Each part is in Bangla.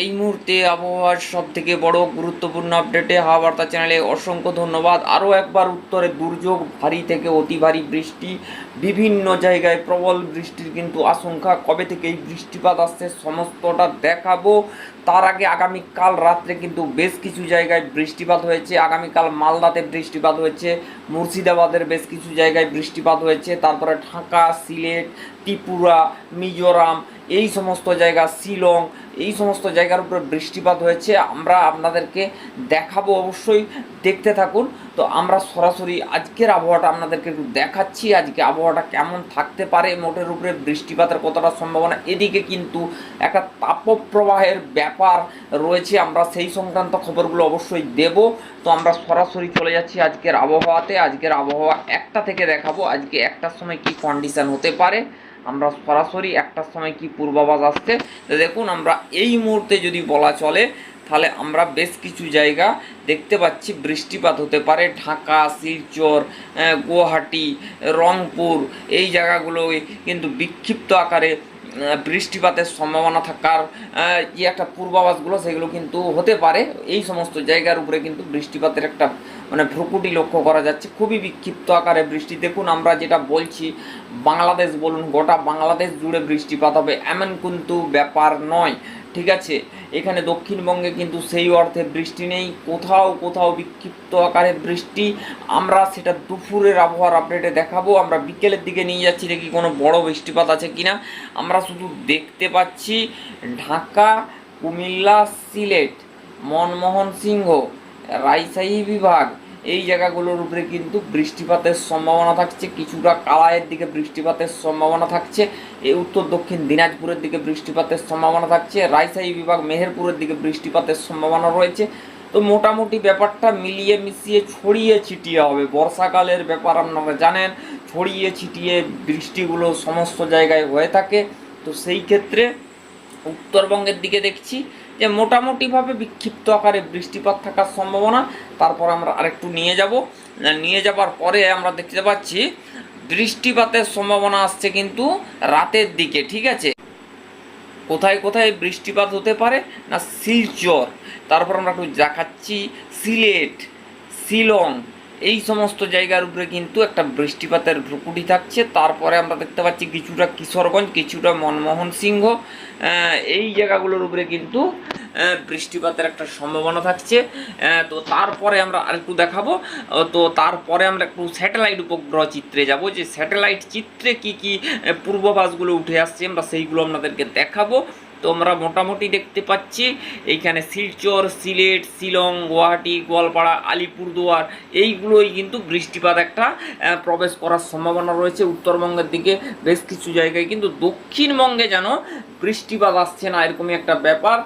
এই মুহূর্তে আবহাওয়ার সব থেকে বড় গুরুত্বপূর্ণ আপডেটে হাওয়া বার্তা চ্যানেলে অসংখ্য ধন্যবাদ। আরও একবার উত্তরে দুর্যোগ, ভারী থেকে অতি ভারী বৃষ্টি, বিভিন্ন জায়গায় প্রবল বৃষ্টির কিন্তু আশঙ্কা। কবে থেকে এই বৃষ্টিপাত আসছে সমস্তটা দেখাবো। তার আগে আগামীকাল রাত্রে কিন্তু বেশ কিছু জায়গায় বৃষ্টিপাত হয়েছে। আগামীকাল মালদাতে বৃষ্টিপাত হয়েছে, মুর্শিদাবাদের বেশ কিছু জায়গায় বৃষ্টিপাত হয়েছে। তারপরে ঢাকা, সিলেট, ত্রিপুরা, মিজোরাম, এই সমস্ত জায়গা, শিলং এই সমস্ত জায়গার উপরে বৃষ্টিপাত হয়েছে, আমরা আপনাদেরকে দেখাবো অবশ্যই, দেখতে থাকুন। তো আমরা সরাসরি আজকের আবহাওয়াটা আপনাদেরকে একটু দেখাচ্ছি, আজকে আবহাওয়াটা কেমন থাকতে পারে, মোটের উপরে বৃষ্টিপাতের কতটা সম্ভাবনা। এদিকে কিন্তু একটা তাপপ্রবাহের ব্যাপার রয়েছে, আমরা সেই সংক্রান্ত খবরগুলো অবশ্যই দেব। তো আমরা সরাসরি চলে যাচ্ছি আজকের আবহাওয়াতে। আজকের আবহাওয়া একটা থেকে দেখাবো, আজকে একটার সময় কি কন্ডিশন হতে পারে। আমরা সরাসরি একটার সময় কি পূর্বাভাস আসছে? দেখুন, আমরা এই মুহূর্তে যদি বলা চলে, তাহলে আমরা বেশ কিছু জায়গা দেখতে পাচ্ছি। বৃষ্টিপাত হতে পারে, ঢাকা, শিলচর গুয়াহাটি, রংপুর, এই জায়গাগুলোয় কিন্তু বিক্ষিপ্ত আকারে বৃষ্টিপাতের সম্ভাবনা থাকার যে একটা পূর্বাভাসগুলো, সেগুলো কিন্তু হতে পারে। এই সমস্ত জায়গার উপরে কিন্তু বৃষ্টিপাতের একটা মানে ভ্রুকুটি লক্ষ্য করা যাচ্ছে। খুবই বিক্ষিপ্ত আকারে বৃষ্টি। দেখুন, আমরা যেটা বলছি, বাংলাদেশ বলুন, গোটা বাংলাদেশ জুড়ে বৃষ্টিপাত হবে। এমন কিন্তু ব্যাপার নয়, ঠিক আছে? এখানে দক্ষিণবঙ্গে কিন্তু সেই অর্থে বৃষ্টি নেই। কোথাও কোথাও বিক্ষিপ্ত আকারে বৃষ্টি। আমরা সেটা দুপুরের আবহাওয়ার আপডেটে দেখাবো। আমরা বিকেলের দিকে নিয়ে যাচ্ছি, দেখি কোনো বড় বৃষ্টিপাত আছে কিনা। আমরা শুধু দেখতে পাচ্ছি ঢাকা, কুমিল্লা, সিলেট, মনমোহন সিংহ রাজশাহী বিভাগ। এই জায়গাগুলোর উপরে কিন্তু বৃষ্টিপাতের সম্ভাবনা থাকছে, কিছুটা কালায়ের দিকে বৃষ্টিপাতের সম্ভাবনা থাকছে এই উত্তর দক্ষিণ দিনাজপুরের দিকে বৃষ্টিপাতের সম্ভাবনা থাকছে রাজশাহী বিভাগ মেহেরপুরের দিকে বৃষ্টিপাতের সম্ভাবনা রয়েছে। তো মোটামুটি ব্যাপারটা মিলিয়ে মিশিয়ে ছড়িয়ে ছিটিয়ে হবে। বর্ষাকালের ব্যাপার আপনারা জানেন, ছড়িয়ে ছিটিয়ে বৃষ্টিগুলো সমস্ত জায়গায় হয়ে থাকে। তো সেই ক্ষেত্রে উত্তরবঙ্গের দিকে দেখছি যে মোটামুটিভাবে বিক্ষিপ্ত আকারে বৃষ্টিপাত থাকার সম্ভাবনা। তারপর আমরা আরেকটু নিয়ে যাব। নিয়ে যাবার পরে আমরা দেখতে পাচ্ছি বৃষ্টিপাতের সম্ভাবনা আসছে কিন্তু রাতের দিকে, ঠিক আছে? কোথায় কোথায় বৃষ্টিপাত হতে পারে? না, শিলচর। তারপর আমরা একটু দেখাচ্ছি সিলেট, শিলং এই সমস্ত জায়গার উপরে কিন্তু একটা বৃষ্টিপাতের ভ্রুকুটি থাকছে। তারপরে আমরা দেখতে পাচ্ছি কিছুটা কিশোরগঞ্জ, কিছুটা মনমোহন সিংহ। এই জায়গাগুলোর উপরে কিন্তু বৃষ্টিপাতের একটা সম্ভাবনা থাকছে। তো তারপরে আমরা আরেকটু দেখাবো। তো তারপরে আমরা একটু স্যাটেলাইট উপগ্রহ চিত্রে যাব। যে স্যাটেলাইট চিত্রে কি কি পূর্বাভাসগুলো উঠে আসছে, আমরা সেইগুলো আপনাদেরকে দেখাবো। তো আমরা মোটামুটি দেখতে পাচ্ছি। এইখানে শিলচর, সিলেট, শিলং, গুয়াহাটি, গোয়ালপাড়া, আলিপুরদুয়ার, এইগুলোই কিন্তু বৃষ্টিপাত একটা প্রবেশ করার সম্ভাবনা রয়েছে। উত্তরবঙ্গের দিকে বেশ কিছু জায়গায় কিন্তু দক্ষিণবঙ্গে যেন বৃষ্টিপাত আসছে না, এরকমই একটা ব্যাপার।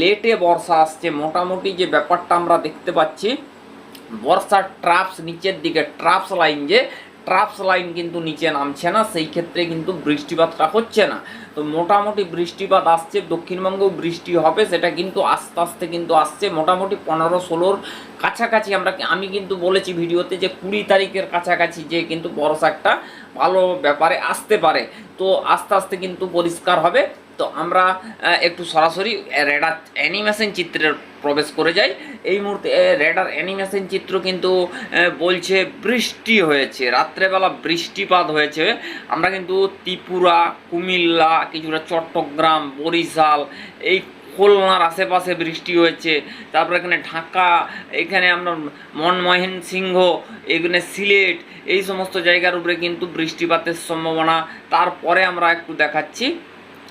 লেটে বর্ষা আসছে, মোটামুটি যে ব্যাপারটা আমরা দেখতে পাচ্ছি, বর্ষার ট্রাপস নিচের দিকে ট্রাপস লাইন যে ট্রাপস লাইন কিন্তু নিচে নামছে না, সেই ক্ষেত্রে কিন্তু বৃষ্টিপাতটা হচ্ছে না। তো মোটামুটি বৃষ্টিপাত আসছে, দক্ষিণবঙ্গেও বৃষ্টি হবে, সেটা কিন্তু আস্তে আস্তে কিন্তু আসছে। মোটামুটি পনেরো ষোলোর কাছাকাছি আমরা আমি কিন্তু বলেছি ভিডিওতে যে কুড়ি তারিখের কাছাকাছি যে কিন্তু বর্ষা একটা ভালো ব্যাপারে আসতে পারে। তো আস্তে আস্তে কিন্তু পরিষ্কার হবে। তো আমরা একটু সরাসরি রেডার অ্যানিমেশন চিত্রের প্রবেশ করে যাই। এই মুহূর্তে রেডার অ্যানিমেশন চিত্র কিন্তু বলছে বৃষ্টি হয়েছে, রাত্রেবেলা বৃষ্টিপাত হয়েছে। আমরা কিন্তু ত্রিপুরা, কুমিল্লা, কিছুটা চট্টগ্রাম, বরিশাল, এই খুলনার আশেপাশে বৃষ্টি হয়েছে। তারপর এখানে ঢাকা, এখানে আমরা মনমোহন সিংহ, এখানে সিলেট, এই সমস্ত জায়গার উপরে কিন্তু বৃষ্টিপাতের সম্ভাবনা। তারপরে আমরা একটু দেখাচ্ছি।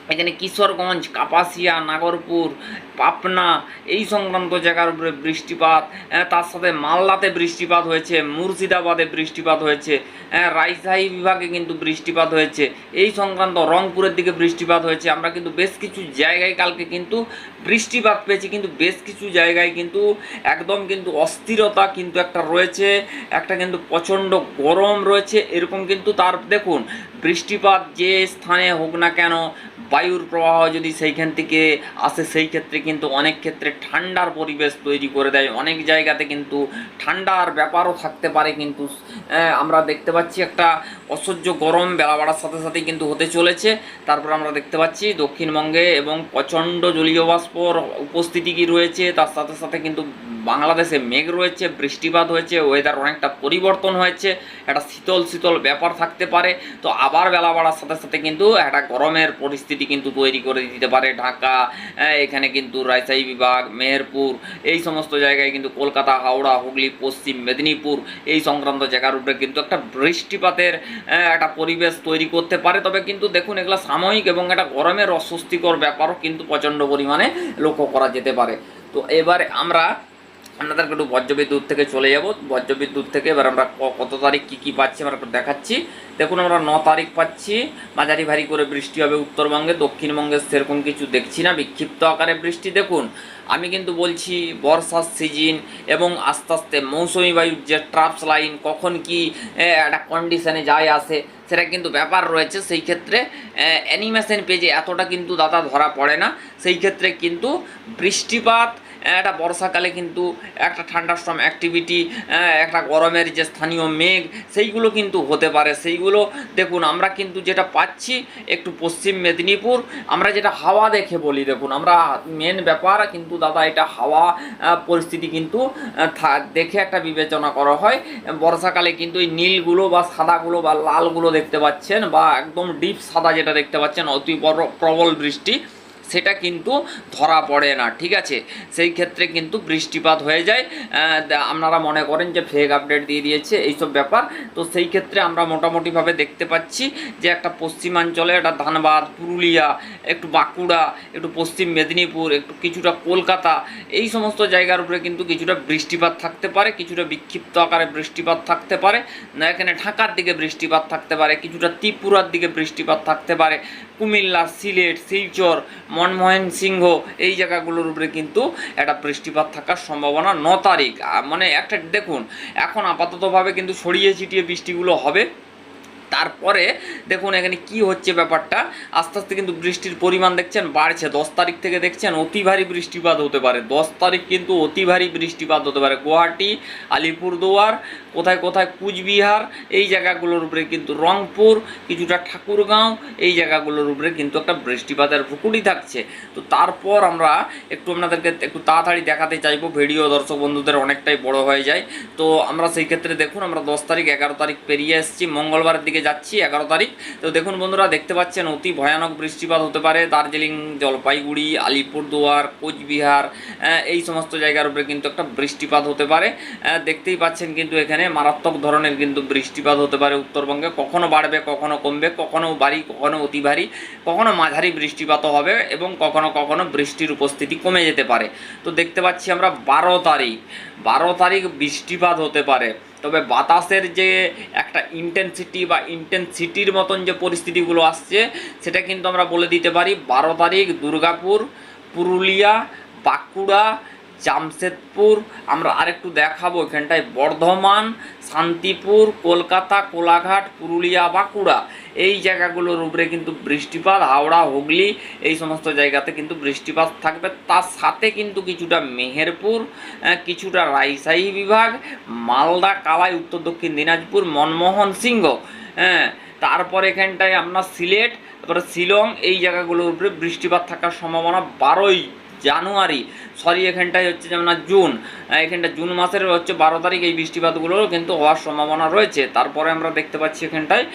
এখানে কিশোরগঞ্জ কাপাসিয়া নাগরপুর পাবনা এই সংক্রান্ত জায়গার উপরে বৃষ্টিপাত। আহ, তার সাথে মালদাতে বৃষ্টিপাত হয়েছে মুর্শিদাবাদে বৃষ্টিপাত হয়েছে। আহ, রাজশাহী বিভাগে কিন্তু বৃষ্টিপাত হয়েছে। এই সংক্রান্ত রংপুরের দিকে বৃষ্টিপাত হয়েছে। আমরা কিন্তু বেশ কিছু জায়গায় কালকে কিন্তু বৃষ্টিপাত পেয়েছি কিন্তু বেশ কিছু জায়গায় কিন্তু একদম কিন্তু অস্থিরতা কিন্তু একটা রয়েছে একটা কিন্তু প্রচণ্ড গরম রয়েছে। এরকম কিন্তু তার দেখুন বৃষ্টিপাত যে স্থানে হোক না কেন বায়ুর প্রবাহ যদি সেইখান থেকে আসে, সেই ক্ষেত্রে কিন্তু অনেক ক্ষেত্রে ঠান্ডার পরিবেশ তৈরি করে দেয়। অনেক জায়গাতে কিন্তু ঠান্ডার ব্যাপারও থাকতে পারে কিন্তু আমরা দেখতে পাচ্ছি একটা অসহ্য গরম বেলা বাড়ার সাথে সাথেই কিন্তু হতে চলেছে। তারপর আমরা দেখতে পাচ্ছি দক্ষিণবঙ্গে এবং প্রচণ্ড জলীয় বাষ্পর উপস্থিতি কি রয়েছে, তার সাথে সাথে কিন্তু বাংলাদেশে মেঘ রয়েছে, বৃষ্টিপাত হয়েছে ওয়েদার অনেকটা পরিবর্তন হয়েছে, একটা শীতল শীতল ব্যাপার থাকতে পারে। তো আবার বেলা বাড়ার সাথে সাথে কিন্তু একটা গরমের পরিস্থিতি কিন্তু তৈরি করে দিতে পারে। ঢাকা এখানে কিন্তু রাজশাহী বিভাগ, মেহেরপুর, এই সমস্ত জায়গায় কিন্তু কলকাতা, হাওড়া, হুগলি, পশ্চিম মেদিনীপুর, এই সংক্রান্ত জায়গার উপরে কিন্তু একটা বৃষ্টিপাতের একটা পরিবেশ তৈরি করতে পারে। তবে কিন্তু দেখুন, এগুলো সাময়িক এবং একটা গরমের অস্বস্তিকর ব্যাপারও কিন্তু প্রচণ্ড পরিমাণে লক্ষ্য করা যেতে পারে। তো এবারে আমরা আপনাদেরকে একটু বজ্রবিদ্যুৎ থেকে চলে যাব। বজ্রবিদ্যুৎ থেকে এবার আমরা কত তারিখ কী কী পাচ্ছি আমরা একটু দেখাচ্ছি। দেখুন, আমরা ন তারিখ পাচ্ছি। মাঝারি ভারী করে বৃষ্টি হবে উত্তরবঙ্গে দক্ষিণবঙ্গে সেরকম কিছু দেখছি না। বিক্ষিপ্ত আকারে বৃষ্টি, দেখুন। আমি কিন্তু বলছি বর্ষার সিজন এবং আস্তে আস্তে মৌসুমি বায়ুর যে ট্রাপস লাইন কখন কি একটা কন্ডিশনে যায় আসে, সেটা কিন্তু ব্যাপার রয়েছে। সেই ক্ষেত্রে অ্যানিমেশন পেজে এতটা কিন্তু দাদা ধরা পড়ে না। সেই ক্ষেত্রে কিন্তু বৃষ্টিপাত একটা বর্ষাকালে কিন্তু একটা ঠান্ডার ঠান্ডাস্ট্রম অ্যাক্টিভিটি একটা গরমের যে স্থানীয় মেঘ, সেইগুলো কিন্তু হতে পারে। সেইগুলো দেখুন, আমরা কিন্তু যেটা পাচ্ছি একটু পশ্চিম মেদিনীপুর, আমরা যেটা হাওয়া দেখে বলি, দেখুন, আমরা মেন ব্যাপার কিন্তু দাদা, এটা হাওয়া পরিস্থিতি কিন্তু দেখে একটা বিবেচনা করা হয়। বর্ষাকালে কিন্তু এই নীলগুলো বা সাদাগুলো বা লালগুলো দেখতে পাচ্ছেন বা একদম ডিপ সাদা যেটা দেখতে পাচ্ছেন, অতি বড়- প্রবল বৃষ্টি। সেটা কিন্তু ধরা পড়ে না, ঠিক আছে? সেই ক্ষেত্রে কিন্তু বৃষ্টিপাত হয়ে যায়। আপনারা মনে করেন যে ফেক আপডেট দিয়ে দিয়েছে, এইসব ব্যাপার। তো সেই ক্ষেত্রে আমরা মোটামুটিভাবে দেখতে পাচ্ছি যে একটা পশ্চিমাঞ্চলে একটা ধানবাদ, পুরুলিয়া, একটু বাঁকুড়া, একটু পশ্চিম মেদিনীপুর, একটু কিছুটা কলকাতা, এই সমস্ত জায়গার উপরে কিন্তু কিছুটা বৃষ্টিপাত থাকতে পারে, কিছুটা বিক্ষিপ্ত আকারে বৃষ্টিপাত থাকতে পারে। না, এখানে ঢাকার দিকে বৃষ্টিপাত থাকতে পারে, কিছুটা ত্রিপুরার দিকে বৃষ্টিপাত থাকতে পারে। কুমিল্লা, সিলেট, শিলচর মনমোহন সিংহ এই জায়গাগুলোর উপরে কিন্তু একটা বৃষ্টিপাত থাকার সম্ভাবনা ন তারিখ। মানে একটা দেখুন, এখন আপাততভাবে কিন্তু ছড়িয়ে ছিটিয়ে বৃষ্টিগুলো হবে। তারপরে দেখুন এখানে কি হচ্ছে ব্যাপারটা। আস্তে আস্তে কিন্তু বৃষ্টির পরিমাণ দেখছেন বাড়ছে। দশ তারিখ থেকে দেখছেন অতি ভারী বৃষ্টিপাত হতে পারে। দশ তারিখ কিন্তু অতি ভারী বৃষ্টিপাত হতে পারে। গুয়াহাটি, আলিপুরদুয়ার, কোথায় কোথায় কুচবিহার, এই জায়গাগুলোর উপরে কিন্তু রংপুর, কিছুটা ঠাকুরগাঁও, এই জায়গাগুলোর উপরে কিন্তু একটা বৃষ্টিপাতের ভুকুটি থাকছে। তো তারপর আমরা একটু আপনাদেরকে একটু তাড়াতাড়ি দেখাতে চাইব। ভিডিও দর্শক বন্ধুদের অনেকটাই বড় হয়ে যায়। তো আমরা সেই ক্ষেত্রে দেখুন, আমরা দশ তারিখ, এগারো তারিখ পেরিয়ে এসেছি। মঙ্গলবারের দিকে যাচ্ছি, এগারো তারিখ। তো দেখুন বন্ধুরা, দেখতে পাচ্ছেন অতি ভয়ানক বৃষ্টিপাত হতে পারে। দার্জিলিং, জলপাইগুড়ি, আলিপুরদুয়ার, কোচবিহার এই সমস্ত জায়গার উপরে কিন্তু একটা বৃষ্টিপাত হতে পারে। দেখতেই পাচ্ছেন কিন্তু এখানে মারাত্মক ধরনের কিন্তু বৃষ্টিপাত হতে পারে উত্তরবঙ্গে। কখনো বাড়বে, কখনো কমবে, কখনো ভারী কখনো অতি ভারী, কখনো মাঝারি বৃষ্টিপাতও হবে এবং কখনো কখনো বৃষ্টির উপস্থিতি কমে যেতে পারে। তো দেখতে পাচ্ছি আমরা বারো তারিখ। বারো তারিখ বৃষ্টিপাত হতে পারে। তবে বাতাসের যে একটা ইন্টেন্সিটি বা ইন্টেন্সিটির মতন যে পরিস্থিতিগুলো আসছে, সেটা কিন্তু আমরা বলে দিতে পারি। বারো তারিখ, দুর্গাপুর, পুরুলিয়া, বাঁকুড়া জামশেদপুর। আমরা আরেকটু দেখাবো এখানটায় বর্ধমান, শান্তিপুর, কলকাতা, কোলাঘাট, পুরুলিয়া, বাঁকুড়া। এই জায়গাগুলোর উপরে কিন্তু বৃষ্টিপাত, হাওড়া, হুগলি, এই সমস্ত জায়গাতে কিন্তু বৃষ্টিপাত থাকবে। তার সাথে কিন্তু কিছুটা মেহেরপুর কিছুটা রাজশাহী বিভাগ, মালদা, কালাই, উত্তর দক্ষিণ দিনাজপুর, মনমোহন সিংহ। হ্যাঁ তারপর এখানটায় আপনার সিলেট, তারপরে শিলং, এই জায়গাগুলোর উপরে বৃষ্টিপাত থাকার সম্ভাবনা বারোই জানুয়ারি। সরি, এখানটায় হচ্ছে যেমন জুন এখানটা জুন মাসের হচ্ছে বারো তারিখ এই বৃষ্টিপাতগুলোর কিন্তু হওয়ার সম্ভাবনা রয়েছে। তারপরে আমরা দেখতে পাচ্ছি এখানটায়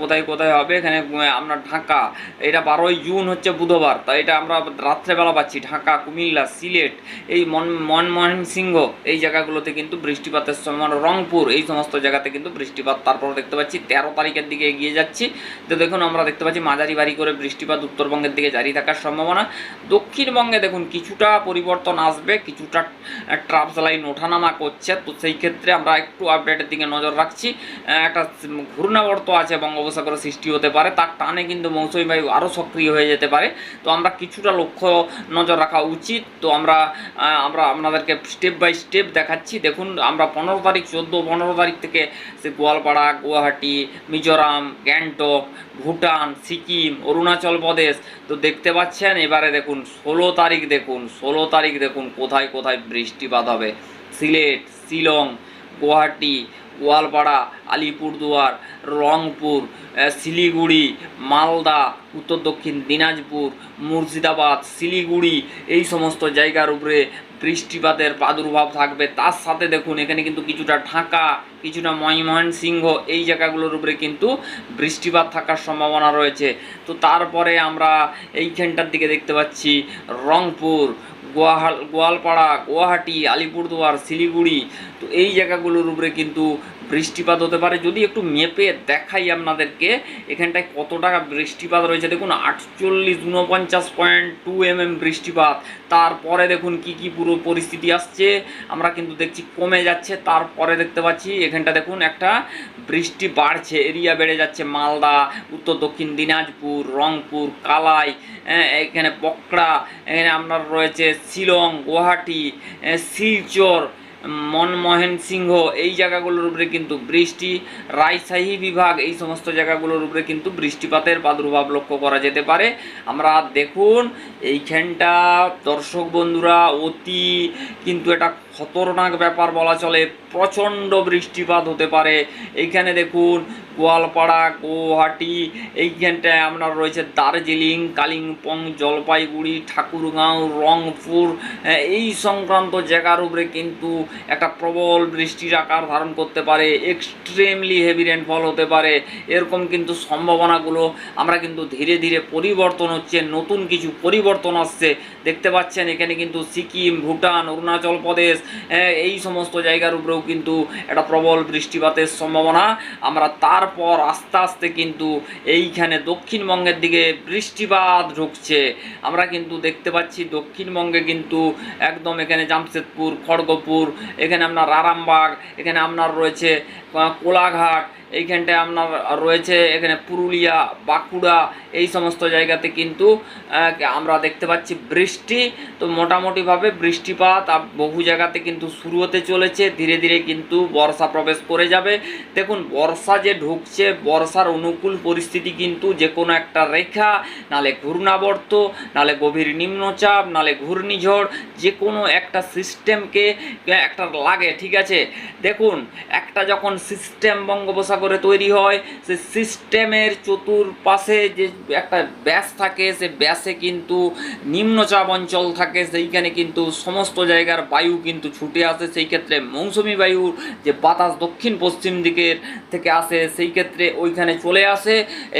কোথায় কোথায় হবে, এখানে আপনার ঢাকা, এটা বারোই জুন হচ্ছে বুধবার তাই এটা আমরা রাত্রেবেলা পাচ্ছি। ঢাকা, কুমিল্লা, সিলেট, এই মন মনমোহন সিংহ এই জায়গাগুলোতে কিন্তু বৃষ্টিপাতের সম্ভাবনা। রংপুর, এই সমস্ত জায়গাতে কিন্তু বৃষ্টিপাত। তারপর দেখতে পাচ্ছি, তেরো তারিখের দিকে এগিয়ে যাচ্ছি। তো দেখুন, আমরা দেখতে পাচ্ছি মাঝারি ভারী করে বৃষ্টিপাত উত্তরবঙ্গের দিকে জারি থাকার সম্ভাবনা। দক্ষিণবঙ্গে দেখুন, কিছুটা পরিবর্তন আসবে, কিছুটা ট্রাপস লাইন ওঠানামা করছে। তো সেই ক্ষেত্রে আমরা একটু আপডেটের দিকে নজর রাখছি। একটা ঘূর্ণাবর্ত আছে বঙ্গোপসাগরের সৃষ্টি হতে পারে। তার টানে কিন্তু মৌসুমী বায়ু আরও সক্রিয় হয়ে যেতে পারে। তো আমরা কিছুটা লক্ষ্য নজর রাখা উচিত। তো আমরা আমরা আপনাদেরকে স্টেপ বাই স্টেপ দেখাচ্ছি। দেখুন, আমরা পনেরো তারিখ, চোদ্দ, পনেরো তারিখ থেকে সে গোয়ালপাড়া, গুয়াহাটি, মিজোরাম, গ্যাংটক, ভুটান, সিকিম, অরুণাচল প্রদেশ তো দেখতে পাচ্ছেন, এবারে দেখুন, ষোলো তারিখ দেখুন, ষোলো তারিখ দেখুন, কোথায় কোথায় বৃষ্টিপাত হবে। সিলেট, শিলং, গুয়াহাটি, গোয়ালপাড়া, আলিপুরদুয়ার, রংপুর শিলিগুড়ি, মালদা, উত্তর দক্ষিণ দিনাজপুর, মুর্শিদাবাদ, শিলিগুড়ি, এই সমস্ত জায়গার উপরে বৃষ্টিপাতের প্রাদুর্ভাব থাকবে। তার সাথে দেখুন, এখানে কিন্তু কিছুটা ঢাকা, কিছুটা ময়মনসিংহ, এই জায়গাগুলোর উপরে কিন্তু বৃষ্টিপাত থাকার সম্ভাবনা রয়েছে। তো তারপরে আমরা এইখানটার দিকে দেখতে পাচ্ছি রংপুর, গোয়াহাল, গোয়ালপাড়া, গুয়াহাটি, আলিপুরদুয়ার, শিলিগুড়ি। তো এই জায়গাগুলোর উপরে কিন্তু বৃষ্টিপাত হতে পারে। যদি একটু মেপে দেখাই আপনাদেরকে এখানটায় কত টাকা বৃষ্টিপাত রয়েছে? দেখুন আটচল্লিশ উনপঞ্চাশ পয়েন্ট টু এম এম বৃষ্টিপাত। তারপরে দেখুন কি কি পুরো পরিস্থিতি আসছে। আমরা কিন্তু দেখছি কমে যাচ্ছে। তারপরে দেখতে পাচ্ছি এখানটা দেখুন একটা বৃষ্টি বাড়ছে। এরিয়া বেড়ে যাচ্ছে মালদা উত্তর দক্ষিণ দিনাজপুর রংপুর কালাই হ্যাঁ, এখানে পকড়া এখানে আপনার রয়েছে শিলং গুয়াহাটি শিলচর মনমোহন সিংহ, এই জায়গাগুলোর উপরে কিন্তু বৃষ্টি। রাজশাহী বিভাগ, এই সমস্ত জায়গাগুলোর উপরে কিন্তু বৃষ্টিপাতের প্রাদুর্ভাব লক্ষ্য করা যেতে পারে। আমরা দেখুন, এইখানটা দর্শক বন্ধুরা অতি কিন্তু এটা খতরনাক ব্যাপার বলা চলে, প্রচণ্ড বৃষ্টিপাত হতে পারে। এইখানে দেখুন, গোয়ালপাড়া, গুয়াহাটি এইখানটায় আপনার রয়েছে দার্জিলিং, কালিম্পং, জলপাইগুড়ি, ঠাকুরগাঁও, রংপুর এই সংক্রান্ত জায়গার উপরে কিন্তু একটা প্রবল বৃষ্টির আকার ধারণ করতে পারে এক্সট্রিমলি হেভি রেনফল হতে পারে। এরকম কিন্তু সম্ভাবনাগুলো আমরা কিন্তু ধীরে ধীরে পরিবর্তন হচ্ছে, নতুন কিছু পরিবর্তন আসছে। দেখতে পাচ্ছেন, এখানে কিন্তু সিকিম, ভুটান, অরুণাচল প্রদেশ এই সমস্ত জায়গার উপরেও কিন্তু একটা প্রবল বৃষ্টিপাতের সম্ভাবনা। আমরা তারপর আস্তে আস্তে কিন্তু এইখানে দক্ষিণবঙ্গের দিকে বৃষ্টিপাত ঢুকছে। আমরা কিন্তু দেখতে পাচ্ছি দক্ষিণবঙ্গে কিন্তু একদম এখানে জামশেদপুর, খড়গপুর, এখানে আপনার রারামবাগ, এখানে আপনার রয়েছে কোলাঘাট, এইখানটায় আপনার রয়েছে, এখানে পুরুলিয়া, বাঁকুড়া, এই সমস্ত জায়গাতে কিন্তু আমরা দেখতে পাচ্ছি বৃষ্টি। তো মোটামুটিভাবে বৃষ্টিপাত বহু জায়গাতে কিন্তু শুরু হতে চলেছে। ধীরে ধীরে কিন্তু বর্ষা প্রবেশ করে যাবে। দেখুন, বর্ষা যে ঢুকছে, বর্ষার অনুকূল পরিস্থিতি কিন্তু যে কোনো একটা রেখা, নালে ঘূর্ণাবর্ত, নালে গভীর নিম্নচাপ, নালে ঘূর্ণিঝড় যে কোনো একটা সিস্টেমকে একটা লাগে, ঠিক আছে? দেখুন, একটা যখন সিস্টেম বঙ্গোপসাগরে তৈরি হয় সে সিস্টেমের চতুর্পাশে যে একটা ব্যাস থাকে, সে ব্যাসে কিন্তু নিম্নচাপ অঞ্চল থাকে, সেইখানে কিন্তু সমস্ত জায়গার বায়ু কিন্তু ছুটে আসে। সেই ক্ষেত্রে মৌসুমি বায়ুর যে বাতাস দক্ষিণ পশ্চিম দিকের থেকে আসে, সেই ক্ষেত্রে ওইখানে চলে আসে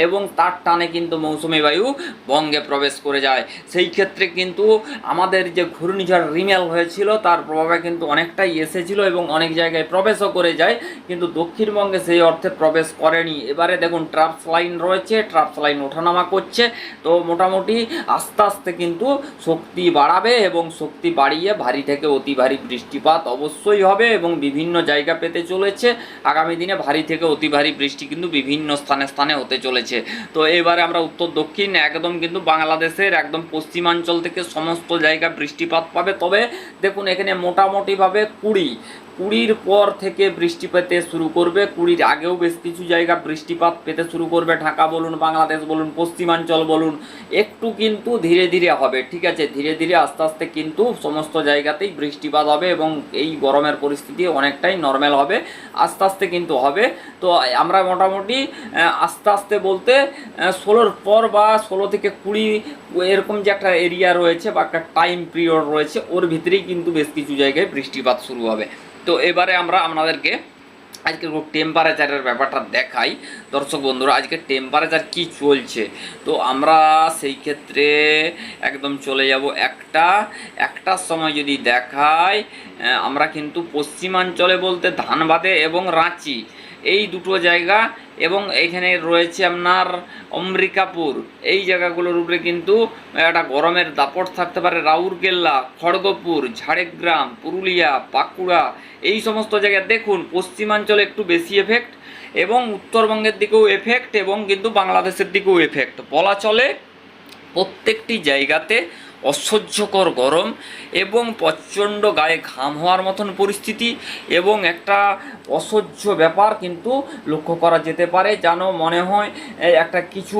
এবং তার টানে কিন্তু মৌসুমি বায়ু বঙ্গে প্রবেশ করে যায়। সেই ক্ষেত্রে কিন্তু আমাদের যে ঘূর্ণিঝড় রিমেল হয়েছিল, তার প্রভাবে কিন্তু অনেকটাই এসেছিল এবং অনেক জায়গায় প্রবেশও করে যায়। কিন্তু দক্ষিণবঙ্গে সেই অর্থে প্রবেশ করেনি। এবারে দেখুন ট্রাপস লাইন রয়েছে ট্রাপস লাইন ওঠানামা করছে। তো মোটামুটি আস্তে আস্তে কিন্তু শক্তি বাড়াবে এবং শক্তি বাড়িয়ে ভারী থেকে অতি ভারী বৃষ্টিপাত অবশ্যই হবে এবং বিভিন্ন জায়গা পেতে চলেছে। আগামী দিনে ভারী থেকে অতি ভারী বৃষ্টি কিন্তু বিভিন্ন স্থানে স্থানে হতে চলেছে। তো এবারে আমরা উত্তর, দক্ষিণ, একদম কিন্তু বাংলাদেশের একদম পশ্চিমাঞ্চল থেকে সমস্ত জায়গা বৃষ্টিপাত পাবে। তবে দেখুন, এখানে মোটামুটিভাবে কুড়ি কুড়ির পর থেকে বৃষ্টি পেতে শুরু করবে। কুড়ির আগেও বেশ কিছু জায়গা বৃষ্টিপাত পেতে শুরু করবে। ঢাকা বলুন, বাংলাদেশ বলুন, পশ্চিমাঞ্চল বলুন, একটু কিন্তু ধীরে ধীরে হবে, ঠিক আছে? ধীরে ধীরে আস্তে আস্তে কিন্তু সমস্ত জায়গাতেই বৃষ্টিপাত হবে এবং এই গরমের পরিস্থিতি অনেকটাই নর্মাল হবে, আস্তে আস্তে কিন্তু হবে। তো আমরা মোটামুটি আস্তে আস্তে বলতে ষোলোর পর বা ষোলো থেকে কুড়ি এরকম যে একটা এরিয়া রয়েছে বা একটা টাইম পিরিয়ড রয়েছে, ওর ভিতরেই কিন্তু বেশ কিছু জায়গায় বৃষ্টিপাত শুরু হবে। তো এবারে আমরা আপনাদেরকে আজকে টেম্পারেচারের ব্যাপারটা দেখাই। দর্শক বন্ধুরা, আজকে টেম্পারেচার কি চলছে? তো আমরা সেই ক্ষেত্রে একদম চলে যাব একটা। একটার সময় যদি দেখাই আমরা কিন্তু পশ্চিমাঞ্চলে বলতে ধানবাদে এবং রাঁচি। এই দুটো জায়গা এবং এখানে রয়েছে আপনার অম্বিকাপুর এই জায়গাগুলোর উপরে কিন্তু একটা গরমের দাপট থাকতে পারে। রাউরকেল্লা, খড়গপুর, ঝাড়গ্রাম, পুরুলিয়া, বাঁকুড়া, এই সমস্ত জায়গায় দেখুন, পশ্চিমাঞ্চলে একটু বেশি এফেক্ট এবং উত্তরবঙ্গের দিকেও এফেক্ট এবং কিন্তু বাংলাদেশের দিকেও এফেক্ট বলা চলে, প্রত্যেকটি জায়গাতে অসহ্যকর গরম এবং প্রচণ্ড গায়ে ঘাম হওয়ার মতন পরিস্থিতি এবং একটা অসহ্য ব্যাপার কিন্তু লক্ষ্য করা যেতে পারে। যেন মনে হয় একটা কিছু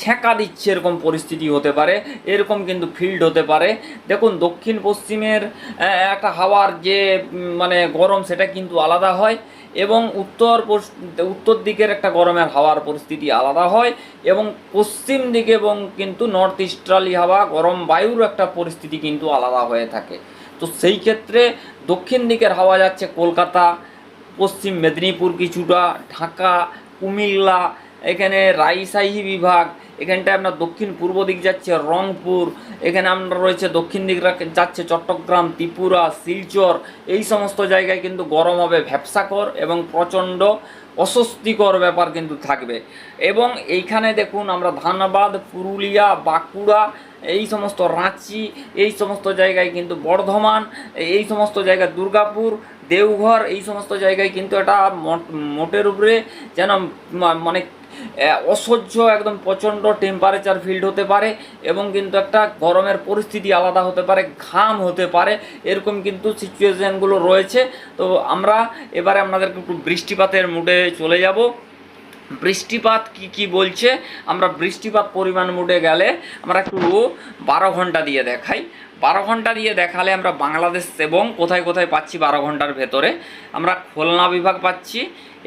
ছ্যাঁকা দিচ্ছে এরকম পরিস্থিতি হতে পারে, এরকম কিন্তু ফিল্ড হতে পারে। দেখুন, দক্ষিণ পশ্চিমের একটা হাওয়ার যে মানে গরম সেটা কিন্তু আলাদা হয় এবং উত্তর উত্তর দিকের একটা গরমের হাওয়ার পরিস্থিতি আলাদা হয় এবং পশ্চিম দিকে এবং কিন্তু নর্থ ইস্টার্লি হাওয়া গরম বায়ুর একটা পরিস্থিতি কিন্তু আলাদা হয়ে থাকে। তো সেই ক্ষেত্রে দক্ষিণ দিকের হাওয়া যাচ্ছে কলকাতা, পশ্চিম মেদিনীপুর কিছুটা, ঢাকা, কুমিল্লা, এখানে রাইসাহি বিভাগ, এখানটায় আপনার দক্ষিণ পূর্ব দিক যাচ্ছে রংপুর, এখানে আপনার রয়েছে দক্ষিণ দিক যাচ্ছে চট্টগ্রাম, ত্রিপুরা, শিলচর, এই সমস্ত জায়গায় কিন্তু গরম হবে ভ্যাপসাকর এবং প্রচণ্ড অস্বস্তিকর ব্যাপার কিন্তু থাকবে। এবং এইখানে দেখুন আমরা ধানবাদ, পুরুলিয়া, বাঁকুড়া এই সমস্ত রাঁচি, এই সমস্ত জায়গায় কিন্তু বর্ধমান, এই সমস্ত জায়গায় দুর্গাপুর, দেওঘর, এই সমস্ত জায়গায় কিন্তু এটা মোট- মোটের উপরে যেন মানে অসহ্য একদম প্রচণ্ড টেম্পারেচার ফিল্ড হতে পারে এবং কিন্তু একটা গরমের পরিস্থিতি আলাদা হতে পারে, ঘাম হতে পারে, এরকম কিন্তু সিচুয়েশানগুলো রয়েছে। তো আমরা এবারে আপনাদেরকে একটু বৃষ্টিপাতের মুডে চলে যাব। বৃষ্টিপাত কি কি বলছে? আমরা বৃষ্টিপাত পরিমাণ মুডে গেলে আমরা একটু বারো ঘণ্টা দিয়ে দেখাই। বারো ঘণ্টা দিয়ে দেখালে আমরা বাংলাদেশ এবং কোথায় কোথায় পাচ্ছি বারো ঘণ্টার ভেতরে? আমরা খুলনা বিভাগ পাচ্ছি,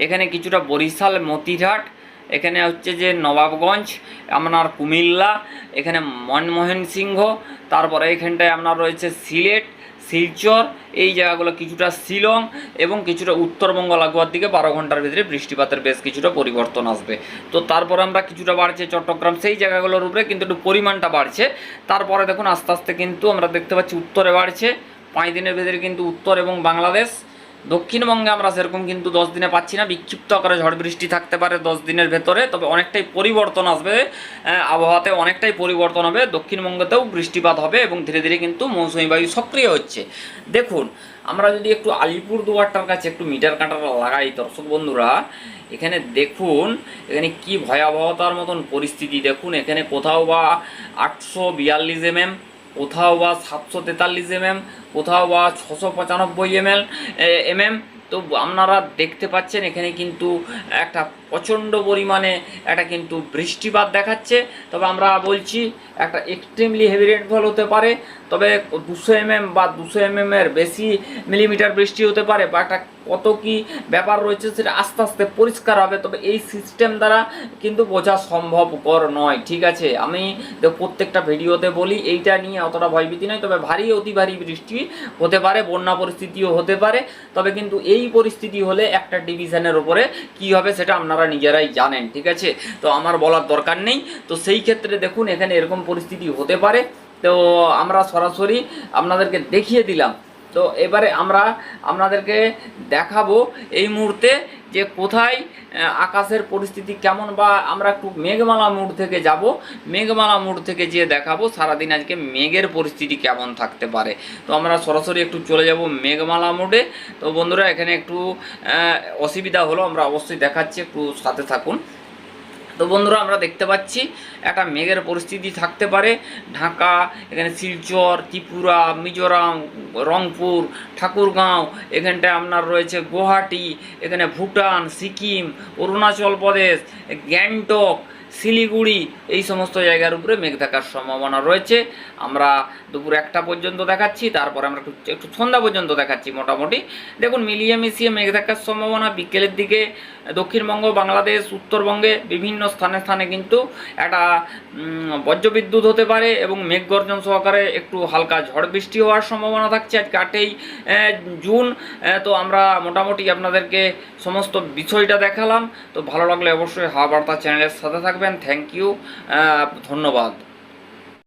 এখানে কিছুটা বরিশাল, মতিরহাট, এখানে হচ্ছে যে নবাবগঞ্জ, আপনার কুমিল্লা, এখানে মনমোহন সিংহ, তারপরে এখানটায় আপনার রয়েছে সিলেট শিলচর, এই জায়গাগুলো কিছুটা শিলং এবং কিছুটা উত্তরবঙ্গ লাগোয়ার দিকে বারো ঘণ্টার ভিতরে বৃষ্টিপাতের বেশ কিছুটা পরিবর্তন আসবে। তো তারপর আমরা কিছুটা বাড়ছে চট্টগ্রাম, সেই জায়গাগুলোর উপরে কিন্তু একটু পরিমাণটা বাড়ছে। তারপরে দেখুন আস্তে আস্তে কিন্তু আমরা দেখতে পাচ্ছি উত্তরে বাড়ছে। পাঁচ দিনের ভেতরে কিন্তু উত্তর এবং বাংলাদেশ দক্ষিণবঙ্গে আমরা সেরকম কিন্তু দশ দিনে পাচ্ছি না। বিক্ষিপ্ত আকারে ঝড় বৃষ্টি থাকতে পারে দশ দিনের ভেতরে, তবে অনেকটাই পরিবর্তন আসবে আবহাওয়াতে অনেকটাই পরিবর্তন হবে। দক্ষিণবঙ্গতেও বৃষ্টিপাত হবে এবং ধীরে ধীরে কিন্তু মৌসুমি বায়ু সক্রিয় হচ্ছে। দেখুন, আমরা যদি একটু আলিপুর দুয়ারটার কাছে একটু মিটার কাঁটাটা লাগাই, দর্শক বন্ধুরা, এখানে দেখুন, এখানে কি ভয়াবহতার মতন পরিস্থিতি। দেখুন, এখানে কোথাও বা আটশো বিয়াল্লিশ এমএম কোথাও বা সাতশো তেতাল্লিশ এমএম, কোথাও বা ছশো পঁচানব্বই এমএল এমএম। তো আপনারা দেখতে পাচ্ছেন, এখানে কিন্তু একটা প্রচণ্ড পরিমাণে একটা কিন্তু বৃষ্টিপাত দেখাচ্ছে। তবে আমরা বলছি একটা এক্সট্রিমলি হেভি রেনফল হতে পারে, তবে দুশো এমএম বা দুশো এমএম এর বেশি মিলিমিটার বৃষ্টি হতে পারে বা একটা কত কি ব্যাপার রয়েছে সেটা আস্তে আস্তে পরিষ্কার হবে, তবে এই সিস্টেম দ্বারা কিন্তু বোঝা সম্ভবকর নয়, ঠিক আছে? আমি প্রত্যেকটা ভিডিওতে বলি, এইটা নিয়ে অতটা ভয়ভীতি নয়, তবে ভারী, অতি ভারী বৃষ্টি হতে পারে, বন্যা পরিস্থিতিও হতে পারে, তবে কিন্তু এই পরিস্থিতি হলে একটা ডিভিশনের ওপরে কি হবে সেটা আপনারা নিজেরাই জানেন, ঠিক আছে? তো আমার বলার দরকার নেই। তো সেই ক্ষেত্রে দেখুন, এখানে এরকম পরিস্থিতি হতে পারে। তো আমরা সরাসরি আপনাদেরকে দেখিয়ে দিলাম। তো এবারে আমরা আপনাদেরকে দেখাবো এই মুহূর্তে যে কোথায় আকাশের পরিস্থিতি কেমন বা আমরা একটু মেঘমালা মুড থেকে যাব। মেঘমালা মুড থেকে যেয়ে দেখাবো সারাদিন আজকে মেঘের পরিস্থিতি কেমন থাকতে পারে। তো আমরা সরাসরি একটু চলে যাব মেঘমালা মুডে। তো বন্ধুরা, এখানে একটু অসুবিধা হলো, আমরা অবশ্যই দেখাচ্ছি, একটু সাথে থাকুন। তো বন্ধুরা আমরা দেখতে পাচ্ছি, একটা মেঘের পরিস্থিতি থাকতে পারে। ঢাকা, এখানে শিলচর, ত্রিপুরা, মিজোরাম, রংপুর, ঠাকুরগাঁও, এখানটায় আপনার রয়েছে গুয়াহাটি, এখানে ভুটান, সিকিম, অরুণাচল প্রদেশ, গ্যাংটক শিলিগুড়ি, এই সমস্ত জায়গার উপরে মেঘ থাকার সম্ভাবনা রয়েছে। আমরা দুপুর একটা পর্যন্ত দেখাচ্ছি, তারপরে আমরা একটু একটু সন্ধ্যা পর্যন্ত দেখাচ্ছি মোটামুটি। দেখুন, মিলিয়ে মিশিয়ে মেঘ থাকার সম্ভাবনা। বিকেলের দিকে দক্ষিণবঙ্গ, বাংলাদেশ, উত্তরবঙ্গে বিভিন্ন স্থানে স্থানে কিন্তু একটা বজ্রবিদ্যুৎ হতে পারে এবং মেঘ গর্জন সহকারে একটু হালকা ঝড় বৃষ্টি হওয়ার সম্ভাবনা থাকছে আজকে আটই জুন। তো আমরা মোটামুটি আপনাদেরকে সমস্ত বিষয়টা দেখালাম। তো ভালো লাগলে অবশ্যই হাওয়া বার্তা চ্যানেলের সাথে থাকবেন। থ্যাংক ইউ ধন্যবাদ।